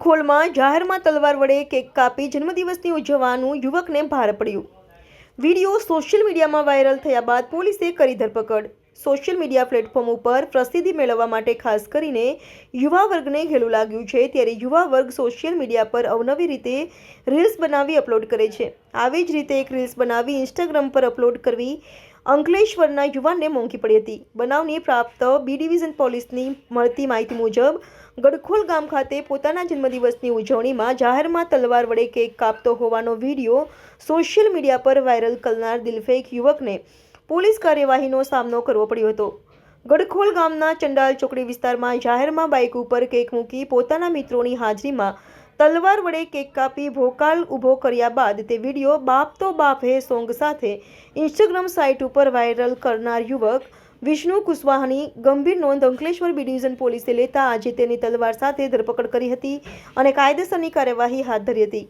ગડખોલમાં જાહેરમાં તલવાર વડે કેક કાપી જન્મદિવસની ઉજવવાનું યુવકને ભાર પડ્યું. વીડિયો સોશિયલ મીડિયામાં વાયરલ થયા બાદ પોલીસે કરી ધરપકડ. સોશિયલ મીડિયા પ્લેટફોર્મ ઉપર પ્રસિદ્ધિ મેળવવા માટે ખાસ કરીને યુવા વર્ગને ઘેલું લાગ્યું છે, ત્યારે યુવા વર્ગ સોશિયલ મીડિયા પર અવનવી રીતે રીલ્સ બનાવી અપલોડ કરે છે. આવી જ રીતે એક રીલ્સ બનાવી ઇન્સ્ટાગ્રામ પર અપલોડ કરવી અંકલેશ્વરના યુવાનને મોંઘી પડી હતી. બનાવની પ્રાપ્ત બી ડિવિઝન પોલીસની મળતી માહિતી મુજબ, ગડખોલ ગામ ખાતે પોતાના જન્મદિવસની ઉજવણીમાં જાહેરમાં તલવાર વડે કેક કાપતો હોવાનો વીડિયો સોશિયલ મીડિયા પર વાયરલ કરનાર દિલફેક યુવકને પોલીસ કાર્યવાહીનો સામનો કરવો પડ્યો હતો. ગડખોલ ગામના ચંડાલ ચોકડી વિસ્તારમાં જાહેરમાં બાઇક ઉપર કેક મૂકી પોતાના મિત્રોની હાજરીમાં તલવાર વડે કેક કાપી ભોકાલ ઊભો કર્યા બાદ તે વીડિયો બાપ તો બાપ હે સોંગ સાથે ઇન્સ્ટાગ્રામ સાઇટ ઉપર વાયરલ કરનાર યુવક વિષ્ણુ કુશવાહાની ગંભીર નોંધ અંકલેશ્વર બી ડિવિઝન પોલીસે લેતા આજે તેની તલવાર સાથે ધરપકડ કરી હતી અને કાયદેસરની કાર્યવાહી હાથ ધરી હતી.